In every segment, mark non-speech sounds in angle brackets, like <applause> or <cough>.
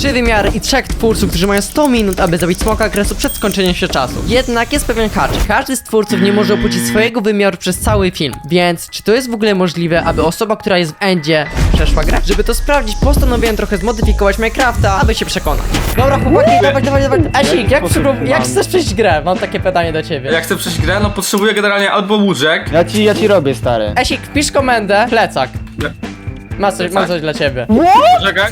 trzy wymiary i trzech twórców, którzy mają 100 minut, aby zabić smoka kresu przed skończeniem się czasu. Jednak jest pewien hacz. Każdy z twórców nie może opuścić swojego wymiaru przez cały film. Więc czy to jest w ogóle możliwe, aby osoba, która jest w endzie przeszła grę? Żeby to sprawdzić, postanowiłem trochę zmodyfikować Minecrafta, aby się przekonać. Dobra, chłopaki, dawaj, dawaj, dawaj. Esik, jak, jak chcesz przejść grę? Mam takie pytanie do ciebie. Jak chcę przejść grę, no potrzebuję generalnie albo łóżek. Ja ci, ja ci robię, stary. Esik, wpisz komendę, plecak. Ma coś, mam coś dla ciebie. Czekaj.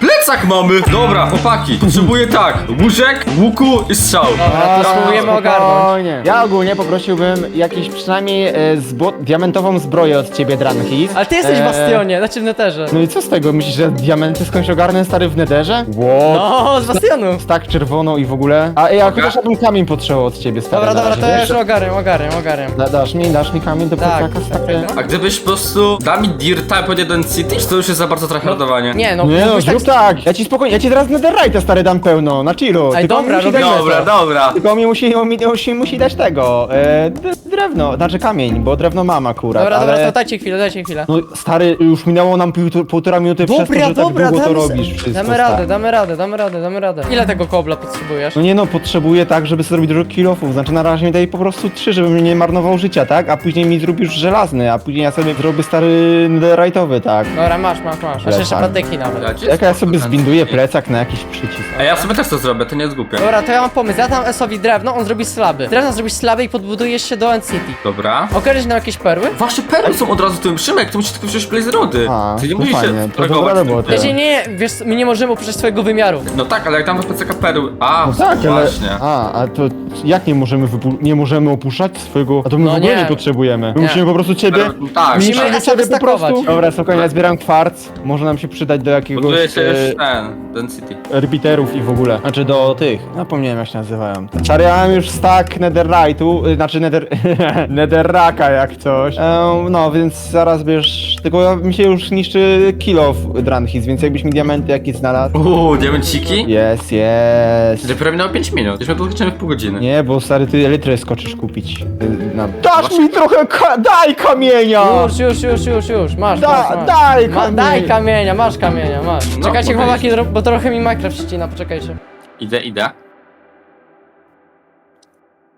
Plecak mamy! Dobra, chłopaki, potrzebuję tak, łóżek, łuku i strzał. Dobra, to spróbujemy ogarnąć. spokojnie. Ja ogólnie poprosiłbym jakieś przynajmniej e, zbo- diamentową zbroję od ciebie, Dranhis. Ale ty jesteś w E, Bastionie, znaczy w Netherze. No i co z tego? Myślisz, że diamenty skądś ogarnę, stary, w nederze? Wow. No, z Bastionu. Tak czerwoną i w ogóle. A ja chociaż ja bym kamień potrzebował od ciebie, stary. Dobra, na dobra, razie, to ja wiesz? już ogarniam, ogarniam, ogarniam. Da, dasz mi, dasz mi kamień do Tak, plecaka, stary? tak, A gdybyś po prostu dał mi dirta pod jeden city, czy to już jest za bardzo tryhardowanie? Nie, no, Nie no, mógłbyś zrób tak. Ja ci spokojnie, ja ci teraz netherite'a stary dam pełno, na chillu. Ej, Tylko dobra, musi dać Dobra, dobra. Tylko mi musi, on mi, musi, musi dać tego, e, d- drewno, znaczy kamień, bo drewno mam akurat, Dobra, ale... dobra, to dajcie chwilę, dajcie chwilę. No stary, już minęło nam pół, półtora minuty przez to, Dobra, że dobra, tak długo to robisz wszystko, damy radę, stary. damy radę, damy radę, damy radę. Ile tego kobla potrzebujesz? No nie no, potrzebuję tak, żeby sobie zrobić dużo kilofów, znaczy na razie mi daj po prostu trzy, żebym nie marnował życia, tak? A później mi zrobisz żelazny, a później ja sobie zrobię stary netherite'owy, tak? Dobra, masz, masz, masz. Masz jeszcze patyki nawet. Ja ci Jak ja sobie zbinduję plecak na jakiś przycisk. A ja sobie też to zrobię, to nie jest głupie. Dobra, to ja mam pomysł. Ja dam Esowi drewno, on zrobi slaby. Drewno zrobisz slaby i podbudujesz się do End City. Dobra. Określisz nam jakieś perły? Właśnie perły są od razu tym Szymek, ty musisz tylko wziąć blaze rody. A, Ty nie to musisz fajnie, się to dobra tym robota. Wiecie, nie, wiesz, my nie możemy opuszczać swojego wymiaru. No tak, ale jak dam do plecaka perły... A, No tak, ale... właśnie. A, a to jak nie możemy wypu... nie możemy opuszczać swojego... A to my No w ogóle nie. nie potrzebujemy. My Nie. musimy po prostu ciebie... Tak, Musimy tak. Esa ciebie po prostu... Dobra, spokojnie, ja zbieram kwarc. Może nam się przydać do jakiegoś... Buduję się e, ten, ten city. Orbiterów i w ogóle. Znaczy do tych. Zapomniałem jak się nazywają. Stary, ja mam już stack netherite'u, y, znaczy nether... <laughs> netherraka jak coś. Ehm, no, więc zaraz wiesz... Tylko ja- mi się już niszczy kill of Dranhis, więc jakbyś mi diamenty jakieś znalazł... Uuu, diamenciki? Jest, jest. Dopiero minęło 5 minut, już podliczymy w pół godziny. Nie, bo stary, ty elytrę skoczysz kupić. Y, Na... Dasz mi trochę ka- daj kamienia! Już, już, już, już, już. Masz, Da- masz, masz. daj Ma, kamień. daj kamienia, masz kamienia, masz. No, Czekajcie, okej. chłopaki, bo trochę mi Minecraft ścina, poczekajcie. Idę, idę.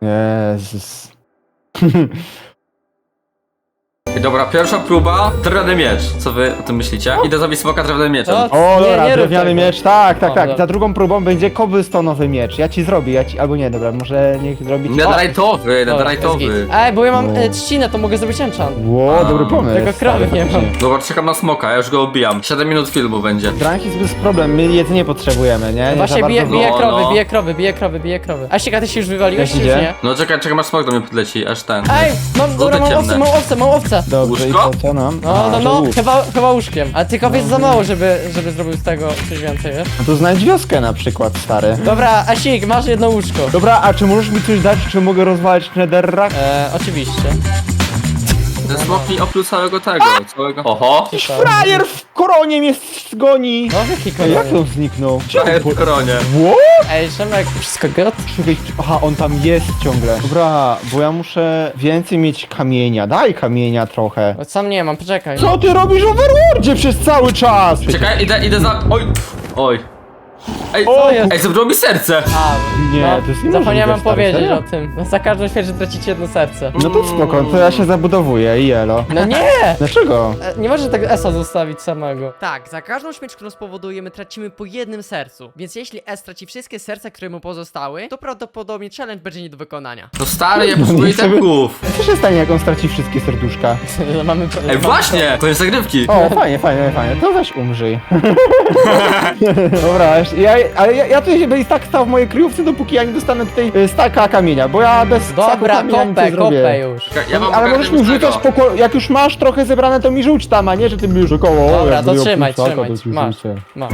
Jezus. <laughs> Dobra, pierwsza próba, drewniany miecz. Co wy o tym myślicie? Idę zrobić smoka drewnianym mieczem. Co? O, Nie, dobra, nie rób drewniany tego. miecz, tak, tak, O, tak. dobra. Za drugą próbą będzie cobblestone'owy miecz. Ja ci zrobię, ja ci... Albo nie, dobra, może niech zrobi... ci- Netherite'owy, Dobra, jest netherite'owy. git. Ej, bo ja mam No. e, trzcinę, to mogę zrobić enchant. Ło, dobry pomysł. tego krowy stary, nie mam. Dobra, czekam na smoka, ja już go obijam. 7 minut filmu będzie. Dranhis bez problem, my jedzenie potrzebujemy, nie? nie Właśnie za bije, bardzo- bije no, krowy, no. bije krowy, bije krowy, bije krowy. A ciekawe, ty się już wywaliłeś, czy już idzie? nie? No czekaj, czekam aż smok do mnie podleci, aż ten. Ej, mam, dobra, mam ciemne. owce, mam owce, mam owce. Dobrze, i Łóżko? co, co nam? No, A, no, no, chyba, chyba łóżkiem. A tylko jest za mało, żeby, żeby zrobił z tego coś więcej, wiesz? No to znajdź wioskę na przykład, stary. Dobra, Asik, masz jedno łóżko. Dobra, a czy możesz mi coś dać, czy mogę rozwalić netherrack? E, oczywiście. Ten smok mi opluł całego tego, całego... Oho! Frajer w koronie mnie zgoni! No, jaki Ej, kolor? jak on zniknął? Frajer w koronie. What? Ej, Szemek, wszystko got? Czekaj, Aha, on tam jest ciągle. Dobra, bo ja muszę więcej mieć kamienia. Daj kamienia trochę. Bo sam nie mam, poczekaj. Co ty robisz w Overworldzie przez cały czas? Czekaj, idę, idę za... Oj! Oj! Ej, O, ej, mi serce! A, Nie, no, to jest niemożliwe, Zapomniałem wam stary, powiedzieć serio? o tym. No, za każdą śmierć tracicie jedno serce. No to spoko, to ja się zabudowuję i elo. No nie! Dlaczego? E, Nie możesz tego Esa zostawić samego. Tak, za każdą śmierć, którą spowodujemy, tracimy po jednym sercu. Więc jeśli S traci wszystkie serca, które mu pozostały, to prawdopodobnie challenge będzie nie do wykonania. No stary, ja potrzebuję nie chcę- temków! Co się stanie, jak on straci wszystkie serduszka? <laughs> Mamy Ej, właśnie! To jest zagrywki! O, fajnie, fajnie, fajnie. To weź umrzyj. <laughs> Dobra, jeszcze- ja, ale ja, ja tu się będę tak stał w mojej kryjówce, dopóki ja nie dostanę tutaj y, staka kamienia, bo ja bez staku Dobra, kamienia nic kopę, nie zrobię. kopę już. Czekaj, Ja ale możesz mi rzucać tego. poko- jak już masz trochę zebrane, to mi rzuć tam, a nie, że ty mi już około. Dobra, to trzymaj, trzymaj, masz.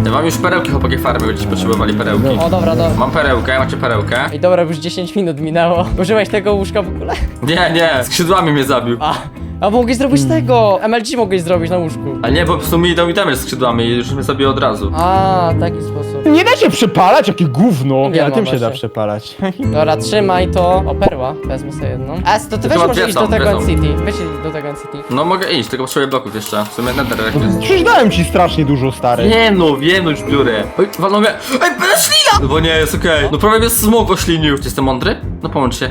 Ja mam już perełki, chłopaki farmy, będziecie potrzebowali perełki. O, dobra, dobra. Mam perełkę, macie perełkę? I dobra, już 10 minut minęło. <laughs> Użyłeś tego łóżka w ogóle? Nie, nie, skrzydłami mnie zabił. A, A mogłeś zrobić tego! MLG mogłeś zrobić na łóżku. A nie, bo po prostu mi dał itemy z skrzydłami i już my sobie od razu. A, w taki sposób. Nie da się przepalać, jakie gówno! Nie Nie, ale ma tym się da przepalać. <laughs> Dobra, trzymaj to. O, perła. Wezmę sobie jedną. A, to ty weź może iść do tego dwie są. City. Weź idź do tego City. No mogę iść, tylko potrzebuję bloków jeszcze. W sumie nether jak jest. Przecież dałem ci strasznie dużo, stary. Wiem no, wiem no już biurę. Oj, walną mnie. Ej, ślina! No bo nie, jest okej. No prawie mnie smok oślinił. Czy jestem mądry? No pomóż się.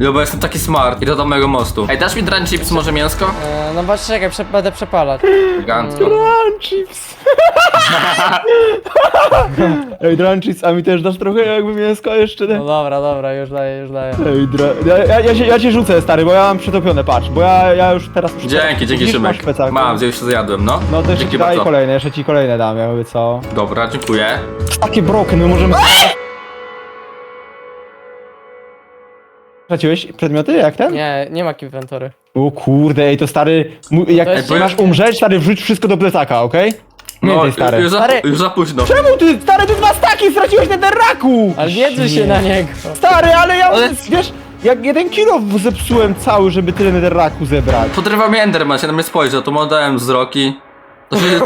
No bo jestem taki smart. Idę do mojego mostu. Ej, dasz mi dran chips, może mięsko? E, no właśnie, czekaj, prze będę przepalać. Elegancko. Drunchips! <laughs> Ej, Drunchips, a mi też dasz trochę jakby mięsko jeszcze? No dobra, dobra, już daję, już daję. Ej, dra... ja, ja, ja, się, ja cię rzucę, stary, bo ja mam przetopione, patrz, bo ja, ja już teraz... Dzięki, dzięki Widzisz, masz Szymek. plecak. Mam, zjeść się zjadłem, no. No to jeszcze Dzięki daj bardzo. kolejne, jeszcze ci kolejne dam, jakby co. Dobra, dziękuję. Takie broken, my możemy... Straciłeś przedmioty jak ten? Nie, nie ma inwentory. O kurde, ej, to stary, mu- jak jest masz umrzeć, stary, wrzuć wszystko do plecaka, okej? No, Więcej, stary. już za, Stary. już za późno. Czemu ty, stary, ty dwa staki straciłeś na derraku? Ale nie drzyj się na niego. Stary, ale ja, Ale- wiesz, jak jeden kilo zepsułem cały, żeby tyle netherraku zebrać. Podrywa mnie Enderman, się na mnie spojrzał, to mu dałem wzroki. To się,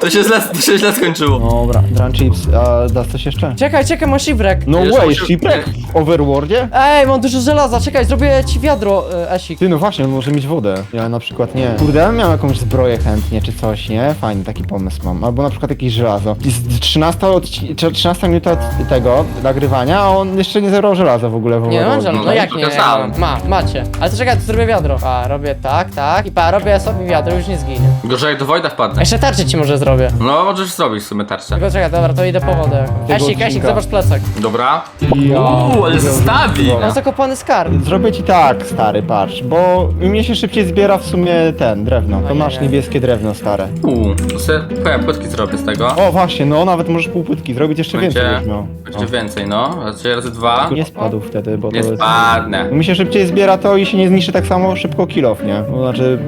to, się źle, to się źle skończyło. Dobra, Dran Chips, a dasz coś jeszcze? Czekaj, czekaj, mam shipwreck. No way, muszę- shipwreck w Overworldzie? Ej, mam dużo żelaza, czekaj, zrobię ci wiadro, e, Esik. Ty, no właśnie, on może mieć wodę. Ja na przykład nie. Kurde, ja bym miał jakąś zbroję chętnie, czy coś, nie? Fajny taki pomysł mam. Albo na przykład jakieś żelazo. I z 13, odci- czy 13 minuta od tego nagrywania, a on jeszcze nie zebrał żelaza w ogóle w Nie, mam Overworldzie. żelaza, no no, jak nie, pokazałem. Ma, macie. Ale to czekaj, to zrobię wiadro. Pa, robię tak, tak i pa, robię sobie wiadro, już nie zginie. Gorzej jak do Wojda wpadnę. Jeszcze tarczę ci może zrobię. No, możesz zrobić w sumie tarczę. Tylko czekaj, dobra, to idę po wodę Esik, odcinka. zobacz plecak. Dobra. Ja. Uuu, ale zestawi! Mam zakopany skarb. Zrobię ci tak, stary, patrz, bo mnie się szybciej zbiera w sumie ten, drewno. To masz niebieskie drewno, stare. Uuu, to sobie twoje płytki zrobię z tego. O, właśnie, no nawet możesz półpytki zrobić jeszcze więcej Będzie, byś miał. będzie więcej, no. Raczej razy dwa. Nie spadł wtedy, bo Nie to jest... spadnę. Mi się szybciej zbiera to i się nie zniszczy tak samo szybko kilof, nie? To znaczy,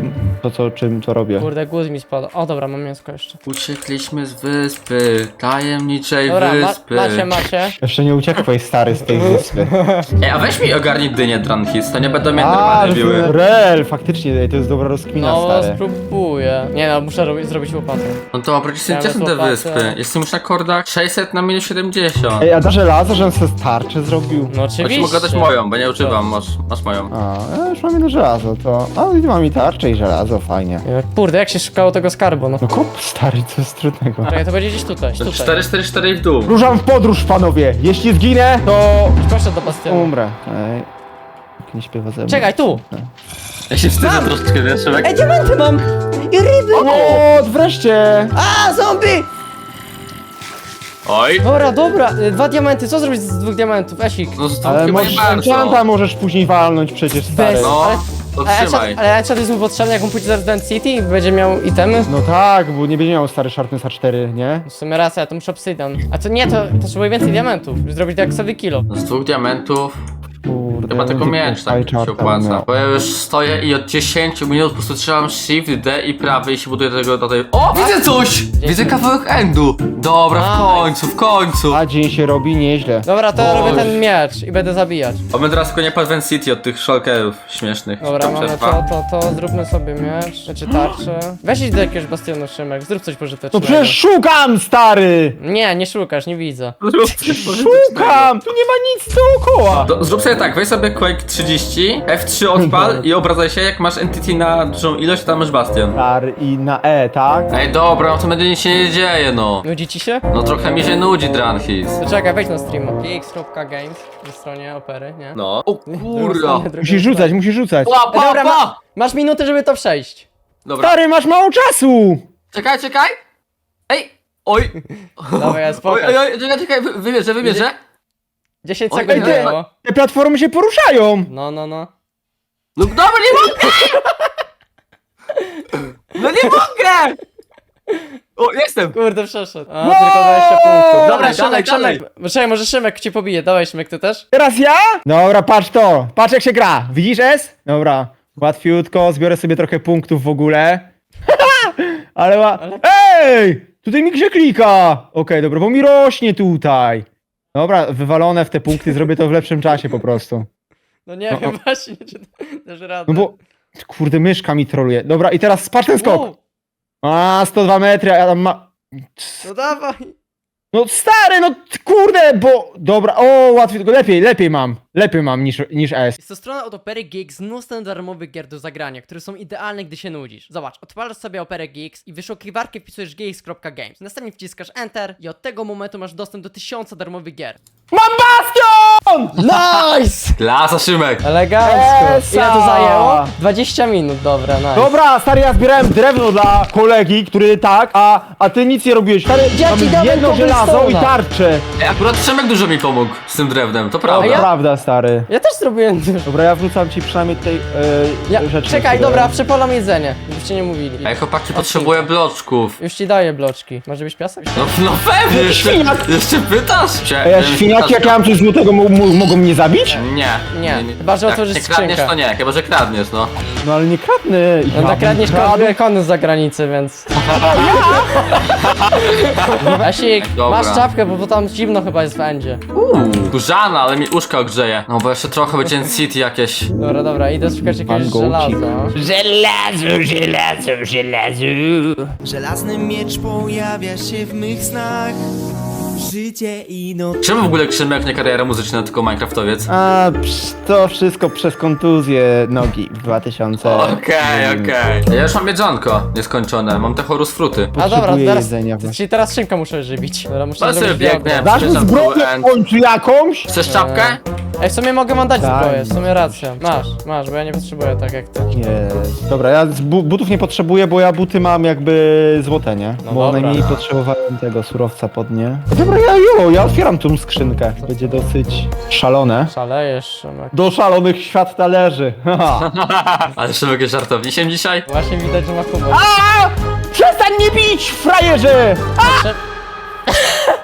to co, czym to robię. Kurde, głód mi spada. O, dobra, mam mięsko jeszcze. Uciekliśmy z wyspy, tajemniczej Dobra, ma, wyspy. macie, macie. Jeszcze nie uciekłeś, stary, z tej wyspy. <laughs> Ej, a weź mi ogarnij dynię, Dranhis, to nie będą mnie A, normalnie że biły. rel, faktycznie, ej, to jest dobra rozkmina, No, stary. spróbuję. Nie no, muszę robić, zrobić łopatę. No to oprócz jestem są te wyspy? Jestem już na kordach 600 na minus 70. Ej, a da żelazo, że on sobie starczy zrobił? No ci oczywiście. mogę dać moją, bo nie używam, masz, masz moją. A, ja już mam jedno żelazo, to... A, i mam i tarczę i żelazo, fajnie. Kurde, jak się szukało tego skarbu, no. No kop, stary, co jest trudnego? Czekaj, to będzie gdzieś tutaj, To tutaj. 4, 4, 4 i w dół. Ruszam w podróż, panowie! Jeśli zginę, to Proszę do bastionu. umrę. Ej, jak nie śpiewa ze mną. Czekaj, tu! Ja się wstydzę troszeczkę, wiesz, Szymek? Ej, diamenty mam! I ryby! O, wreszcie! A, zombie! Oj. Dobra, dobra, y, dwa diamenty, co zrobić z dwóch diamentów, Esik? No z Ale chyba możesz, nie bardzo. enchanta możesz później walnąć przecież, stary. Bez. No, Ale- to Ale trzymaj. ale enchant jest mu potrzebny, jak on pójdzie do Resident City i będzie miał itemy? No tak, bo nie będzie miał stary Sharpness A4, nie? W sumie racja, to muszę obsydian. A to nie, to potrzebuję więcej diamentów, żeby zrobić diaksowy kilo. Z dwóch diamentów Kurde. chyba tylko miecz tak się opłaca. miał. Bo ja już stoję i od 10 minut po prostu trzymam Shift D i prawy i się buduję do tego do tej... O! Widzę coś! Widzę kawałek endu! Dobra, w Nice. końcu, w końcu! A dzień się robi nieźle. Dobra, to ja Boże. robię ten miecz i będę zabijać. A my teraz tylko nie Padven City od tych shulkerów śmiesznych. Dobra, To mamy to, to, to, zróbmy sobie miecz, czy tarczę. Weź idź do jakiegoś bastionu, Szymek, zrób coś No pożytecznego. przecież szukam, stary! Nie, nie szukasz, nie widzę. Szukam! Tu nie ma nic dookoła! Do, zrób sobie tak, weź sobie Quake 30, F3 odpal i obracaj się, jak masz entity na dużą ilość, to tam masz bastion. Stary i na E, tak? Ej, dobra, no to będzie nic się nie dzieje, no. Nudzi ci się? No trochę mi się nudzi, Dranhis. To czekaj, wejdź na streama. gx.games na stronie opery, nie? No. O kurwa. Musisz rzucać, musisz rzucać. Pa, pa, Dobra, ma, pa! masz minutę, żeby to przejść. Dobra. Stary, masz mało czasu! Czekaj, czekaj! Ej! Oj! <laughs> Dobra, jest Oj, spoko. oj, oj, czekaj, czekaj, wy- wymierzę, wymierzę. 10 Oj, sekund ty- było. Te platformy się poruszają! No, no, no. No dobra, nie mogę! No nie mogę! O, jestem! Kurde, przeszedł. A, tylko 20 punktów. Dobra, Dalej, Szymek, dalej, Szymek. Czekaj, może Szymek ci pobije. Dawaj, Szymek, ty też? Teraz ja? Dobra, patrz to. Patrz jak się gra. Widzisz S? Dobra. Łatwiutko, zbiorę sobie trochę punktów w ogóle. <laughs> Ale ła... Ej! Tutaj mi się klika! Okej, dobra, bo mi rośnie tutaj. Dobra, wywalone w te punkty, zrobię to w lepszym czasie po prostu. No nie No, wiem, właśnie, czy dasz radę. No bo... Kurde, myszka mi troluje. Dobra, i teraz patrz ten skok. Wow, A, 102 metry, a ja tam ma... no dawaj. No stary, no t- kurde, bo... Dobra, o, łatwiej, tylko lepiej, lepiej mam. Lepiej mam niż, niż S. Jest to strona od Opery Geeks z mnóstwem darmowych gier do zagrania, które są idealne, gdy się nudzisz. Zobacz, odpalasz sobie Operę Geeks i wyszukiwarkę wpisujesz geeks.games. Następnie wciskasz Enter i od tego momentu masz dostęp do tysiąca darmowych gier. Mam bastion! Nice! <laughs> Klasa, Szymek. Elegancko. Ile to zajęło? 20 minut, dobra, nice. Dobra, stary, ja zbierałem drewno dla kolegi, który tak, a, a ty nic nie robiłeś. Stary, Ja ci mam dałem jedno żelazo i cobblestone'a. tarczę. Ej, akurat Szymek dużo mi pomógł z tym drewnem, to prawda. Ja- Prawda, stary. Ja też zrobiłem dużo. Dobra, ja wrzucam ci przynajmniej tej e, Ja, rzeczy. czekaj, które- dobra, przepalam jedzenie, żebyście nie mówili. Ej, chłopaki, potrzebuję bloczków. Już ci daję bloczki. Może być piasek? No, no pewnie, jeszcze, Świniak. jeszcze pytasz? Cie- Ej, a żebym świniaki, jak ja mam coś złotego, mo- mo- mogą mnie zabić? Nie. Nie, chyba, że Jak otworzysz nie kradniesz, skrzynkę. to nie, chyba, że kradniesz, no. No ale nie kradnę. No tak kradniesz kod- kony z zagranicy, więc... <laughs> Asik, Dobra. masz czapkę, bo, bo tam zimno chyba jest w endzie. Kurzana, ale mi uszka ogrzeje. No bo jeszcze trochę będzie City jakieś. Dobra, dobra, idę szukać jakiegoś Van Gogh. żelaza. Żelazny miecz pojawia się w mych snach Życie i noc Czemu w ogóle Krzymek nie kariera muzyczna, tylko Minecraftowiec? A, psz, to wszystko przez kontuzję nogi w 2000. Okej, okej. Ja już mam jedzonko nieskończone, mam te horus fruty. A dobra, Potrzebuję teraz, jedzenia to, właśnie. czyli teraz szynkę muszę żywić. Dobra, muszę No sobie zrobić biegnie. Dasz mi zbroję w końcu jakąś? Chcesz czapkę? Ej, w sumie mogę wam dać Daj. zbroję, w sumie racja. Masz, masz, bo ja nie potrzebuję tak jak ty. Nie. Dobra, ja z bu butów nie potrzebuję, bo ja buty mam jakby złote, nie? No bo dobra. najmniej potrzebowałem tego surowca pod nie. Dobra, ja jo, ja otwieram tą skrzynkę. Będzie dosyć szalone. Szalejesz, Szymek. Do szalonych świat należy. Haha. <laughs> Ale Szymek jest żartownisiem dzisiaj? Właśnie widać, że ma humor. A! Przestań mnie bić, frajerze!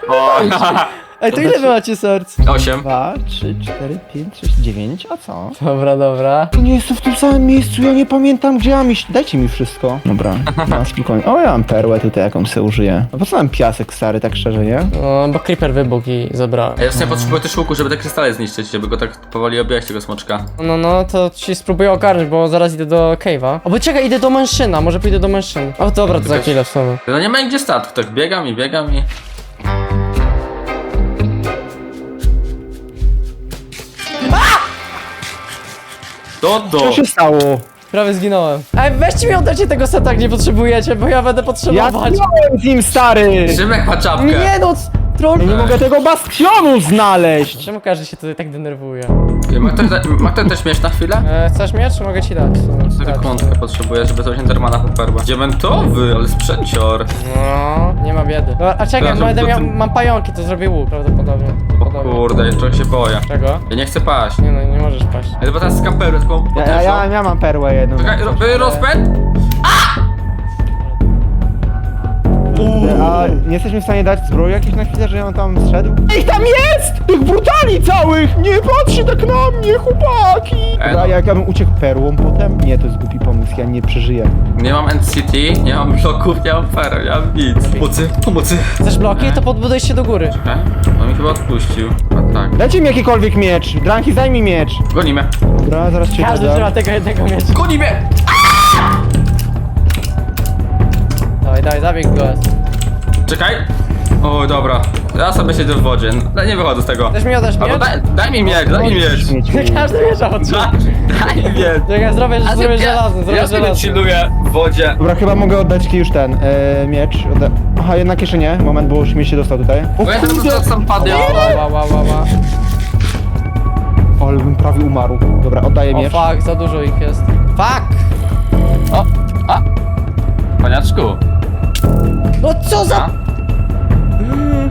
O, <laughs> Ej, to ile wy macie serc? osiem. Dwa, trzy, cztery, pięć, sześć, dziewięć, a co? Dobra, dobra. To nie jestem w tym samym miejscu, ja nie pamiętam gdzie mam iść. Dajcie mi wszystko. Dobra, <laughs> no, spokojnie. O, ja mam perłę tutaj, jaką sobie użyję. A po co mam piasek stary, tak szczerze, nie? No, bo creeper wybuchł i zabrałem. Ja w sumie potrzebuję też łuku, żeby te krystale zniszczyć, żeby go tak powoli obijać tego smoczka. No, no, to ci spróbuję ogarnąć, bo zaraz idę do cave'a. O, bo czekaj, idę do mężczyna, może pójdę do mężczyny. O, dobra, to za chwilę w sumie. No nie ma nigdzie statku, tak biegam i biegam i... To do. Co się stało? Prawie zginąłem. Ej, weźcie mi oddajcie tego seta, jak nie potrzebujecie, bo ja będę Ja potrzebować. byłem z nim, stary! Szymek ma czapkę. Nie no, c- troll. Ja nie mogę tego bastionu znaleźć! Czemu każdy się tutaj tak denerwuje? Ma ktoś, ma ktoś też mieć na chwilę? E, chcesz miecz, czy mogę ci dać? Cztery Dać. kątkę potrzebuję, żeby zrobić Endermana po perłę. Diamentowy, ale sprzęcior. No, nie ma biedy. Dobra, a czekaj, Dobra, będę to miał, ty- mam pająki, to zrobię łuk prawdopodobnie. O kurde, trochę się boję. Czego? Ja nie chcę paść. Nie no, nie możesz paść. Ja bo teraz skamperuję taką Ja, potężną. ja, ja, ja mam perłę jedną. Czekaj, ro- wy rozpęd? A nie jesteśmy w stanie dać zbroi jakiejś na chwilę, że on tam zszedł? Ich tam jest! Tych brutali całych! Nie patrzy tak na mnie, chłopaki! E, Dobra, no. jak ja bym uciekł perłą potem? Nie, to jest głupi pomysł, ja nie przeżyję. Nie mam NCT, nie mam bloków, nie mam pereł, nie mam nic. Pomocy, pomocy. Chcesz bloki? To podbuduj się do góry. E? On mi chyba odpuścił. A tak. Dajcie mi jakikolwiek miecz! Dranki, daj mi miecz! Gonimy. Dobra, zaraz cię Każdy dodam. tego jednego miecza. Gonimy! Dawaj, dawaj, zabieg go. Czekaj. O, dobra. Ja sobie siedzę w wodzie. No, nie wychodzę z tego. Chcesz mi oddać Albo miecz? daj, daj mi miecz, daj mi miecz. Każdy miecza otrzyma. Daj, daj mi miecz. Czekaj, zrobię, zrobię żelazny, zrobię Ja sobie żelazny. chilluję w wodzie. Dobra, chyba mogę oddać ci już ten e, miecz. Odda Aha, jednak jeszcze nie. Moment, bo już mi się dostał tutaj. O Bo ja kurde! sam padł. Ła, ła, ła, ła, ła. O, ale bym prawie umarł. Dobra, oddaję O miecz. fuck, za dużo ich jest. Fuck! O, a. Paniaczku. No co za... A?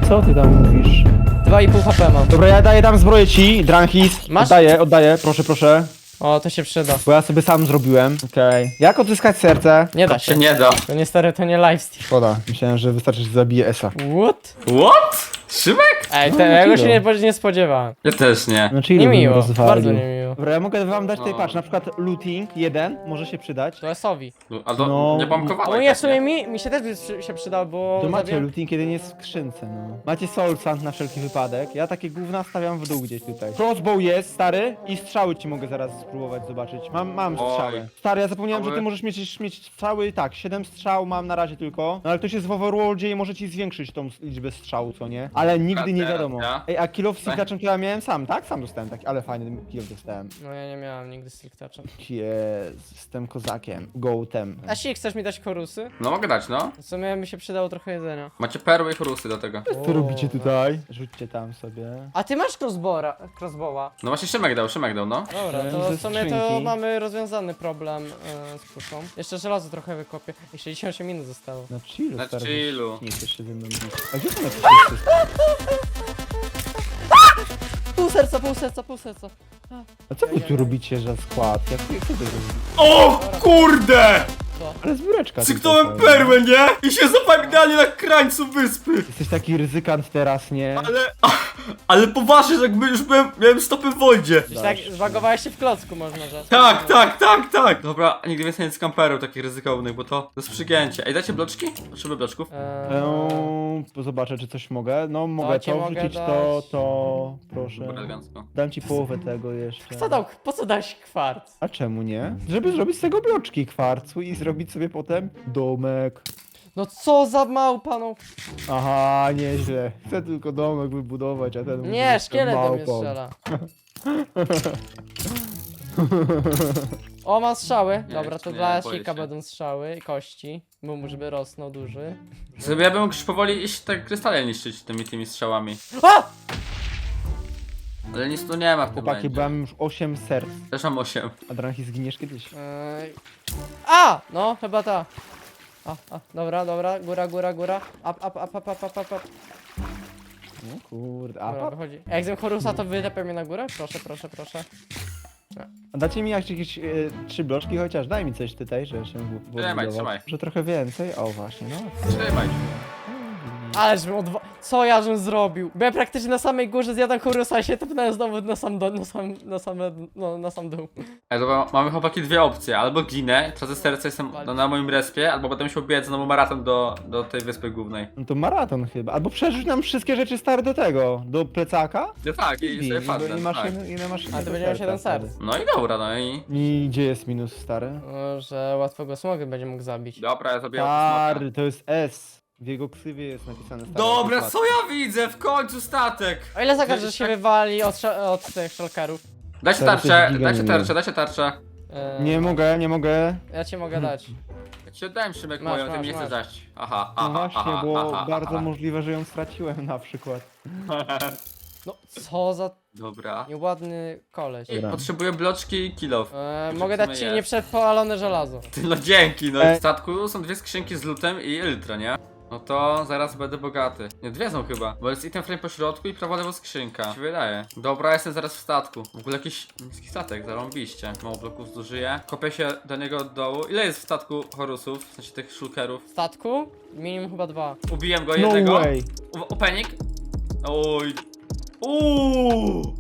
Co ty tam mówisz? 2,5 HP mam. Dobra, ja daję tam zbroję ci, Drankis. Masz? Oddaję, oddaję, proszę, proszę. O, to się przyda. Bo ja sobie sam zrobiłem. Okej. Jak odzyskać serce? Nie da Się się. nie da. To nie stary, to nie lifesteal. Szkoda. Myślałem, że wystarczy, że zabiję Esa. What? What? Szymek? Ej, No, tego się chwilę. nie, nie spodziewałem. Ja też nie. Znaczy, Nie ile bym miło, bardzo niemiło. Dobra, ja mogę wam dać tutaj, No. patrz, na przykład looting, jeden, może się przydać. To Esowi. A to No. nie pomkowałeś. O nie, w sumie mi, mi się też by przy- się przydał, bo... To macie zabiłem- looting, jeden jest w skrzynce, no. Macie soul sand na wszelki wypadek. Ja takie gówna stawiam w dół gdzieś tutaj. Crossbow jest, stary, i strzały ci mogę zaraz spróbować zobaczyć. Mam, mam Oj. strzałę. Stary, ja zapomniałem, że Ale- ty możesz mieć, mieć strzały, tak, 7 strzał mam na razie tylko. No ale ktoś jest w overworldzie i może ci zwiększyć tą liczbę strzału, co nie? Ale nigdy nie wiadomo. Ej, a kill of Tak. to ja miałem sam, tak? Sam dostałem taki, ale fajny kill dostałem. No ja nie miałem nigdy Silk Toucha. Jest, jestem kozakiem, goatem. Asi, chcesz mi dać korusy? No mogę dać, no. W sumie mi się przydało trochę jedzenia. Macie perły i chorusy do tego. Co robicie tutaj? Rzućcie tam sobie. A ty masz crossbora, crossbowa. No właśnie Szymek dał, Szymek dał, no. Dobra, to ze w sumie to skrzynki. mamy rozwiązany problem e, z puszą. Jeszcze żelazo trochę wykopię. I 68 minut zostało. Na chillu, Na stary. chillu. Nie chcesz się ze mną bić. A gdzie są jakieś wszyscy? Pół serca, pół serca, pół serca. A co wy tu robicie za skład? Jak jak to? O kurde! Ale zbióreczka. Cyknąłem stary. perłę, nie? I się idealnie na krańcu wyspy. Jesteś taki ryzykant teraz, nie? Ale, <laughs> ale poważnie, że jakby już byłem, miałem stopy w wodzie. Gdzieś tak zbagowałeś się w klocku, można rzec. Tak, tak, tak, tak. Dobra, nigdy więcej nie perł takich ryzykownych, bo to, to jest przygięcie. Ej, dajcie bloczki? Potrzebuję bloczków. Eee, Eee, zobaczę, czy coś mogę. No, mogę ci to mogę wrzucić, dać. to, to, proszę. Elegancko. Dam ci połowę tego jeszcze. co dał, po co dałeś kwarc? A czemu nie? Żeby zrobić z tego bloczki kwarcu i zrobić sobie potem domek. No co za małpa, no. Aha, nieźle. Chcę tylko domek wybudować, a ten... mówi, Nie, szkielet do mnie małpą. strzela. O, ma strzały. Dobra, to nie, dla boję Sika się. będą strzały i kości. Bo mu, żeby rosnął duży. Sobie ja bym mógł już powoli iść tak krystale niszczyć tymi tymi strzałami. A! Ale nic tu nie ma w tym Chłopaki, momencie. bo ja mam już 8 serc. Też mam 8. A Dranki zginiesz kiedyś. Eee... A! No, chyba ta. A, a, dobra, dobra, góra, góra, góra. Up, up, up, up, up, up, up. No kurde, Dobra, a, wychodzi. Jak zjem chorusa, to wylepię mnie na górę? Proszę, proszę, proszę. a dacie mi jakieś, jakieś e, trzy bloczki chociaż? Daj mi coś tutaj, że się w- Trzymaj, trzymaj. Może trochę więcej? O właśnie, no. Trzymaj. Ależ bym odwa... Co ja żem zrobił? Byłem praktycznie na samej górze, zjadłem chorusa i się tepnąłem znowu na sam, do, na sam, na sam, no, na sam dół. Ej, dobra, mamy chłopaki dwie opcje. Albo ginę, tracę serce, jestem no, na moim respie, albo będę musiał biec znowu maraton do, do tej wyspy głównej. No to maraton chyba. Albo przerzuć nam wszystkie rzeczy stare do tego, do plecaka. No tak, i, i sobie I, padnę, i masz tak. jedno- ile masz A to jedno będzie miał serca 7 wtedy. serc. No i dobra, no i... I gdzie jest minus stary? No, że łatwo go smogy będzie mógł zabić. Dobra, ja sobie Stary, to jest S. W jego ksywie jest napisane. Dobra, co ja widzę? W końcu statek! O ile zakaż, że się wywali od, od tych szalkerów? Dajcie Teraz tarczę, giga dajcie niemiły. tarczę, dajcie tarczę. Eee, Nie mogę, nie mogę. Ja ci mogę dać. Ja ci oddałem Szymek Masz, moją, ty masz, mi nie chcesz masz. dać. Aha, No aha, właśnie, aha, bo aha, bardzo aha. możliwe, że ją straciłem na przykład. No, co za Dobra. nieładny koleś. Dobra. potrzebuję bloczki i kilof. Eee, Czy mogę dać ci nieprzepalone żelazo. Ty, <laughs> No dzięki, no E- w statku są dwie skrzynki z lutem i elytra, nie? No to zaraz będę bogaty. Nie, dwie są chyba, bo jest item frame po środku i prawa lewo skrzynka. Mi się wydaje. Dobra, jestem zaraz w statku. W ogóle jakiś niski statek, zarąbiście. Mało bloków zużyję. Kopię się do niego od dołu. Ile jest w statku horusów? W sensie tych shulkerów? W statku? Minimum chyba dwa. Ubiłem go No jednego. way. U- Opening? Oj. Uuu.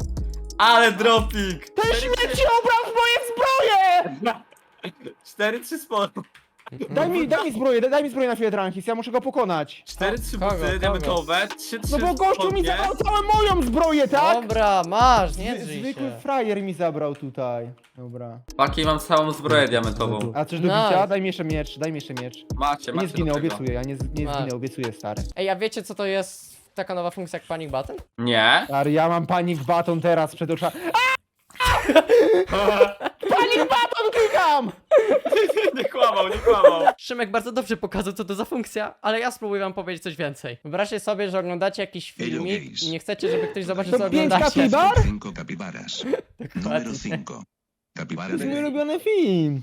Ale dropping! Ten śmieci obrał moje zbroje! <laughs> 4-3 sporo. Daj mi, daj mi zbroję, daj mi zbroję na chwilę Drankis, ja muszę go pokonać. 4-3 Kogo? buty Kogo? diamentowe, 3-3 No bo gościu mi spodnie. zabrał całą moją zbroję, tak? Dobra, masz, nie Zwy- drzyj Zwykły się. frajer mi zabrał tutaj. Dobra. Paki, mam całą zbroję diamentową. A coś do Nice. bicia? Daj mi jeszcze miecz, daj mi jeszcze miecz. Macie, Ja macie nie zginę, do tego. obiecuję, ja nie, z- nie Masz. zginę, obiecuję, stary. Ej, a wiecie co to jest taka nowa funkcja jak Panic Button? Nie? Stary, ja mam panik baton teraz przed oczami. <laughs> Panik baton klikam! <laughs> nie kłamał, nie kłamał. Szymek bardzo dobrze pokazał co to za funkcja, ale ja spróbuję wam powiedzieć coś więcej. Wyobraźcie sobie, że oglądacie jakiś filmik gays. i nie chcecie, żeby ktoś zobaczył To co pięć oglądacie. kapibar? Cinco capibaras. Número 5. Capibara To jest mój de ulubiony film.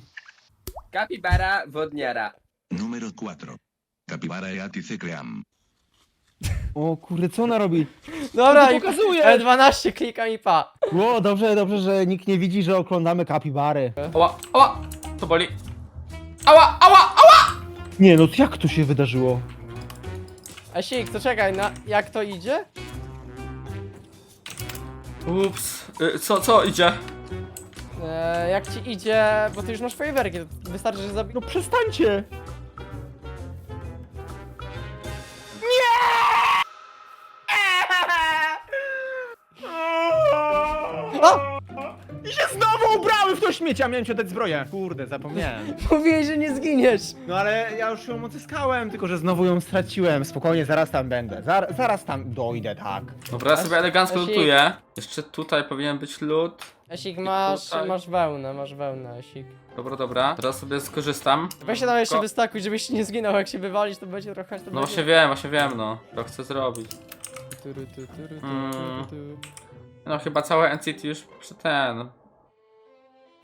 Kapibara wodniara. Número 4. Capibara eaticecream. O kurde, co ona robi? Dobra, i ty pokazujesz? E12 klikam i pa. O, dobrze, dobrze, że nikt nie widzi, że oglądamy kapibary. Ała, ała, to boli. Ała, ała, ała! Nie no, jak to się wydarzyło? A Sik, to czekaj, na jak to idzie? Ups, y, co, co idzie? E, jak ci idzie, bo ty już masz fajerwerki, to wystarczy, że zabi... No przestańcie! Śmieci, a miałem ci oddać zbroję. Kurde, zapomniałem. <laughs> Mówiłeś, że nie zginiesz! No ale ja już ją odzyskałem, tylko że znowu ją straciłem. Spokojnie, zaraz tam będę. Zar zaraz tam dojdę, tak. Dobra, ja sobie elegancko Esik. lutuję. Jeszcze tutaj powinien być lód. Esik, masz, tutaj. masz wełnę, masz wełnę, Esik. Dobra, dobra. Teraz sobie skorzystam. Weź się tam jeszcze Ko- wystakuj, żebyś nie zginął, jak się wywalisz, to będzie trochę... To No będzie... właśnie wiem, właśnie wiem, no. To chcę zrobić. Turu, tu, turu, tu, Mm. turu, tu. No chyba całe NCT już przy ten.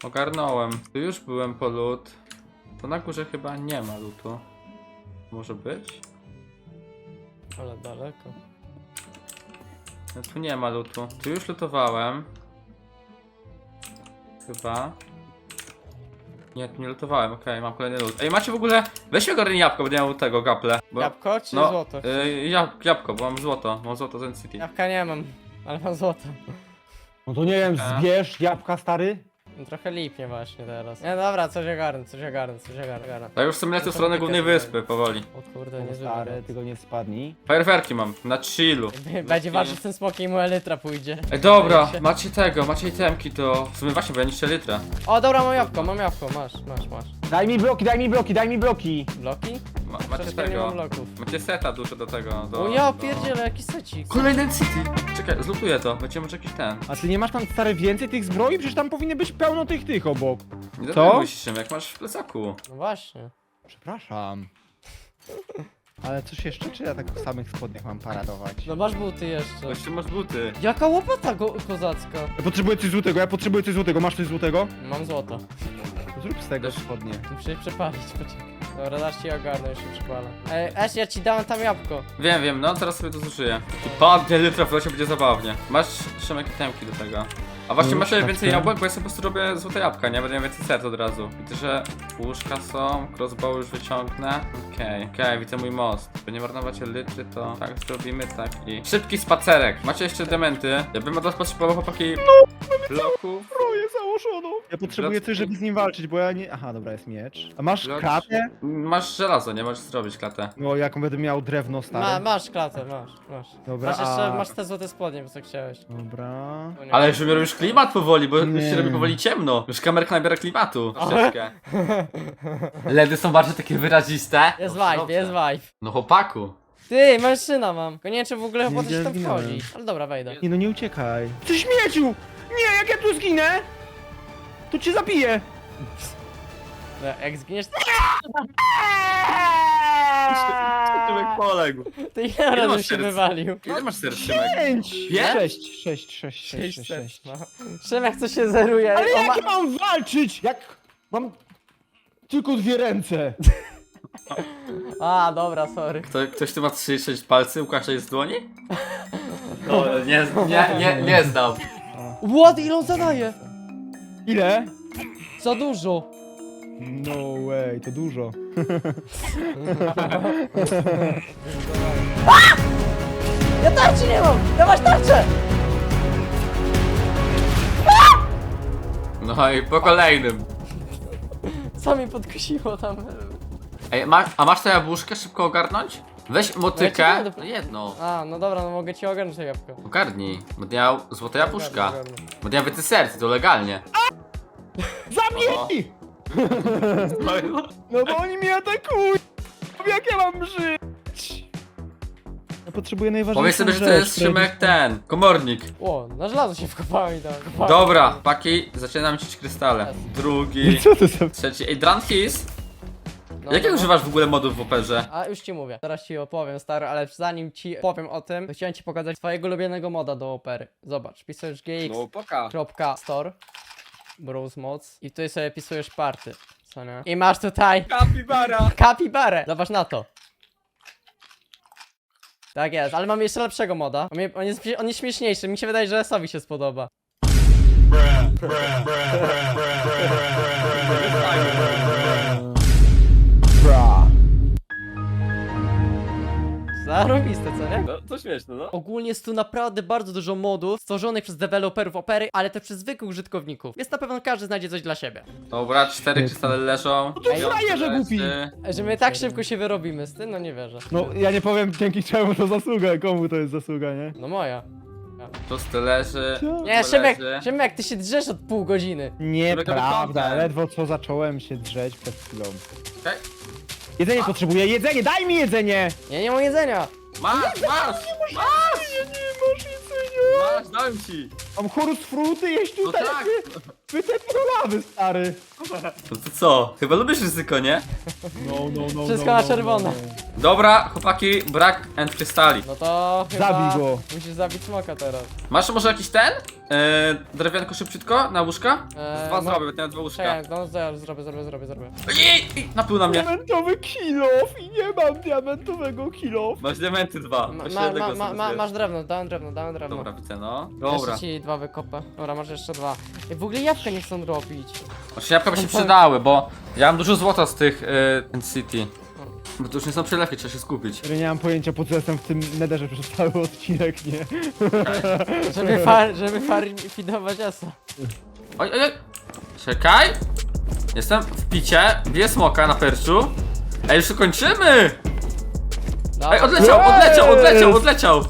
Ogarnąłem. Tu już byłem po lód. To na górze chyba nie ma lutu. Może być? Ale daleko. No, tu nie ma lutu. Tu już lutowałem. Chyba. Nie, tu nie lutowałem, okej, mam kolejny lód. Ej, macie w ogóle... Weźmy ogarnij jabłko, będę miał tego, gaple. Bo... Jabłko czy no, złoto? Y, jab jabłko, bo mam złoto. Mam złoto z NCT. Jabłka nie mam, ale mam złoto. No to nie wiem, zbierz jabłka, stary. No Trochę lipnie właśnie teraz. Nie, dobra, coś ogarnę, coś ogarnę, coś ogarnę. Ja już w sumie lecę w stronę głównej wyspy, powoli. O kurde, nie stary, tylko nie spadnij. Fajerwerki mam, na chillu. <laughs> Będzie walczył z tym smokiem i mu elytra pójdzie. Ej, dobra, macie tego, macie itemki to... W sumie właśnie, bo ja niszczę litra. O, dobra, mam jabłko, mam jabłko, masz, masz, masz. Daj mi bloki, daj mi bloki, daj mi bloki. Bloki? Ma, macie nie tego. bloków. Macie seta dużo do tego. Do, O ja do... pierdzielę, jaki secik. Kolejny city! Czekaj, zlutuję to, będzie może jakiś ten. A ty nie masz tam stary więcej tych zbroi? Przecież tam powinny być pełno tych tych obok. Nie Co? się, jak masz w plecaku. No właśnie. Przepraszam. Ale coś jeszcze, czy ja tak w samych spodniach mam paradować? No masz buty jeszcze. Jeszcze masz buty. Jaka łopata go kozacka. Ja potrzebuję coś złotego, ja potrzebuję coś złotego. Masz coś złotego? Mam złoto. To zrób z tego spodnie. Muszę je przepalić, poczekaj. Dobra, dasz ci ogarnę, już się przepalę. Ej, Aś, ja ci dałem tam jabłko. Wiem, wiem, no teraz sobie to zużyję. Tu padnie litra w będzie zabawnie. Masz Szymek itemki do tego. A właśnie masz tak, więcej jabłek, bo ja sobie po prostu robię złote jabłka, nie? Będę miał więcej serc od razu. Widzę, że łóżka są, crossbow już wyciągnę. Okej, okej, widzę mój most. By nie marnować litry, to tak zrobimy, tak i... Szybki spacerek. Macie jeszcze dementy. Ja bym od was potrzebował chłopaki bloków. Zbroję założoną. Ja potrzebuję coś, żeby z nim walczyć, bo ja nie... Aha, dobra, jest miecz. A masz Blok- kratę? Masz żelazo, nie? Możesz zrobić klatę. No, jaką będę miał drewno Ma, stare. masz klatę, masz, masz. Dobra, masz jeszcze, a- masz te złote spodnie, bo co chciałeś. Dobra. Nie. Ale już robisz klimat powoli, bo już Nie. się robi powoli ciemno. Już kamerka nabiera klimatu. Troszeczkę. <laughs> LEDy są bardziej takie wyraziste. Jest No, vibe, jest vibe. No chłopaku. Ty, mężczyzna mam. Tylko nie wiem, czy w ogóle Nie opłaca się tam zginąłem. wchodzić. Ale dobra, wejdę. Nie no, nie uciekaj. Ty śmieciu! Nie, jak ja tu zginę, to cię zabiję. <laughs> No, Jak zginiesz, Tymek poległ. to ile masz razy się serc? wywalił? Ile masz serc, Szymek? Pięć! Pięć? Sześć, sześć, sześć, sześć, sześć, sześć. no. Szymek, co się zeruje? Ale O, ma- jak mam walczyć? Jak mam tylko dwie ręce? <laughs> A, dobra, sorry. Kto, ktoś tu ma 3-6 palcy, Łukasz jest z dłoni? <laughs> No, nie, nie, nie, nie znam. What? Ile on zadaje? Ile? Za dużo. No way, to dużo. <laughs> Ja tarczy nie mam! Dawać tarczę! No i po kolejnym. Co mi podkusiło tam? Ej, ma, a masz tę jabłuszkę szybko ogarnąć? Weź motykę. No ja ci No jedno. A, no dobra, no mogę ci ogarnąć to jabłko. Ogarnij. Będę miał złote jabłuszka. Ogarnę, ogarnę. Miał więcej serc, to legalnie. Zabij! <laughs> No bo oni mnie atakują! Jak ja mam żyć? Ja potrzebuję najważniejszą Powiedz sobie, że to rzecz, jest która- Szymek ten, komornik. O, na żelazo się wkopałem i tam. kopałem. Dobra, paki, zaczynam cić krystale. Drugi, <laughs> Co to za... trzeci. Ej, Dranhis, No, jakie no. używasz w ogóle modów w operze? A już ci mówię, teraz ci opowiem stary, ale zanim ci powiem o tym, to chciałem ci pokazać twojego ulubionego moda do opery. Zobacz, pisujesz gx.store Browse mods i tutaj sobie pisujesz party, co nie? I masz tutaj Kapibara! <laughs> kapibarę, zobacz na to. Tak jest, ale mam jeszcze lepszego moda. On, on, jest, on jest śmieszniejszy, mi się wydaje, że Sowi się spodoba. Bra. Zarobiste, co nie? No, to śmieszne, no. Ogólnie jest tu naprawdę bardzo dużo modów stworzonych przez deweloperów opery, ale też przez zwykłych użytkowników. Więc na pewno każdy znajdzie coś dla siebie. Dobra, cztery krystale leżą. to Piąty frajerze leży. głupi. Że my tak szybko się wyrobimy z tym, no nie wierzę. No, ja nie powiem dzięki czemu to zasługa, komu to jest zasługa, nie? No moja. Szósty leży. Nie, to Szymek, leży. Szymek, ty się drzesz od pół godziny. Nieprawda, ledwo co zacząłem się drzeć przed chwilą. Okej. Jedzenie potrzebuję, jedzenie, daj mi jedzenie! Ja nie mam jedzenia. Masz, masz! Masz! Nie masz jedzenia! Masz, dałem ci! Mam chorus fruty jeść No tutaj, tak! <laughs> wy te lawy, stary! To, to co? Chyba lubisz ryzyko, nie? No, no, no, Wszystko na czerwono. Dobra, chłopaki, brak end krystali. No to chyba... Zabij go. Musisz zabić smoka teraz. Masz może jakiś ten? Eee, drewienko szybciutko na łóżka? Eee, dwa no- zrobię, ten dwa łóżka. Czekaj, no zrobię, zrobię, zrobię, zrobię, zrobię. Ej, ej, na mnie. Diamentowy kilof i nie mam diamentowego kilof. Masz diamenty dwa. Ma, Jeszcze ma, jednego ma, ma, ma, masz drewno, dałem drewno, dałem drewno. Dobra, widzę, no. Dobra. Jeszcze ci dwa wykopę. Dobra, masz jeszcze dwa. Ej, w ogóle jabłka nie chcą robić. Znaczy jabłka by się przydały, bo ja mam dużo złota z tych y, City. Bo to już nie są przelewki, trzeba się skupić. Ja nie mam pojęcia po co jestem w tym nederze przez cały odcinek, nie? <laughs> Żeby, far, żeby farmidować asa. Oj, oj, oj. Czekaj. Jestem w picie, bije smoka na perczu. Ej, już to kończymy! Ej, odleciał, odleciał, odleciał, odleciał!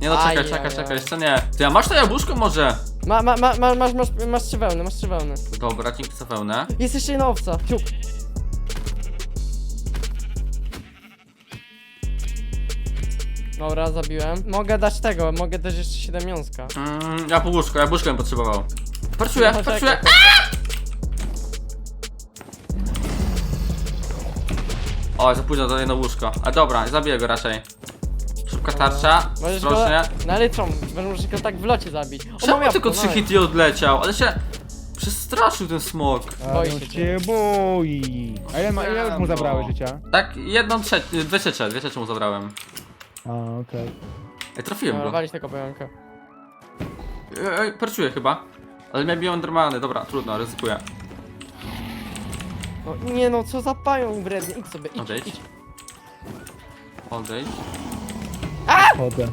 Nie no, czekaj, Aj, czekaj, aj, czekaj, aj. jeszcze nie. Ty, a masz to jabłuszko może? Ma, ma, ma, ma, masz, masz, masz trzy wełny, masz trzy wełny. Dobra, dzięki za wełnę. Jest jeszcze jedna owca. Ciup. Dobra, zabiłem. Mogę dać tego, mogę dać jeszcze 7 miąska. Mm, jabłuszko, jabłuszko bym potrzebował. Parczuję, No, parczuję. czekaj, O, za późno do jedno łóżko. A dobra, zabiję go raczej. Szybka tarcza, Możesz go... ostrożnie. No możesz go tak w locie zabić. O, mam Czemu jabłko, tylko trzy nice. hity odleciał? Ale się przestraszył ten smok. Boi A, się no cię boi. A ile, ma, ile już mu No. zabrałeś życia? Tak, jedną trzecią, dwie trzecie, dwie trzecie mu zabrałem. A, okej. Ej, trafiłem go. walić tego pająka. Ej, ej, parczuję chyba. Ale mnie biją normalny, dobra, trudno, ryzykuję. No nie no, co za pająk wredny. Idź sobie, idź, Odejdź. idź. Odejdź. Chodzę.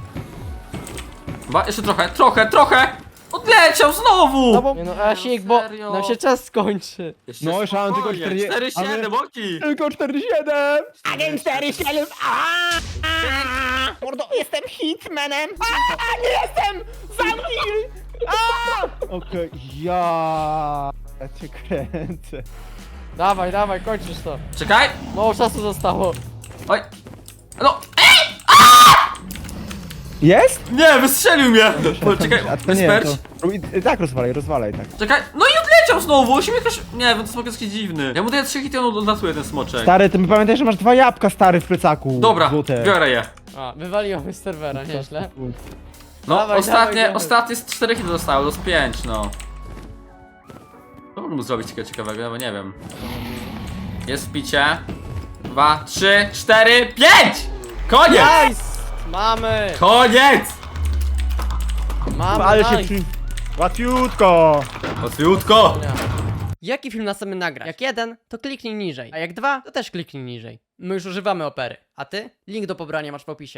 Chyba jeszcze trochę, trochę, trochę! Odleciał znowu! No bo... Nie no, Asik, bo serio? nam się czas skończy. Jeszcze No, jeszcze mam tylko spokojnie, 40 a 4-7, my- oki! Tylko 47! Agent 47! Aaa! Aaa! Mordo, jestem hitmanem! Aaa, nie jestem! Zamknij! Okej, ja... Ja cię kręcę. Dawaj, dawaj, kończysz to. Czekaj! Mało czasu zostało. Oj! No! Jest? Nie, wystrzelił mnie! Bo, czekaj, A to nie, to... Tak, rozwalaj, rozwalaj, tak. Czekaj, no i odleciał znowu! Musimy jakoś... Nie, ten smok jest jakiś dziwny. Ja mu daję 3 hity, on odlatuje ten smoczek. Stary, ty pamiętaj, że masz dwa jabłka, stary, w plecaku. Dobra, Złote. biorę je. A, wywaliłem z serwera, nieźle. No, Dawaj, ostatnie, dawaj, ostatnie z 4 hity zostało, to z 5, no. Co mógł mu zrobić takiego ciekawego, no bo nie wiem. Jest w picie. 2, 3, 4, 5! Koniec! Nice! Mamy! Koniec! Mamy, Ale się przy... Łatwiutko! Łatwiutko! Jaki film następny nagrać? Jak jeden, to kliknij niżej, a jak dwa, to też kliknij niżej. My już używamy opery, a ty? Link do pobrania masz w opisie.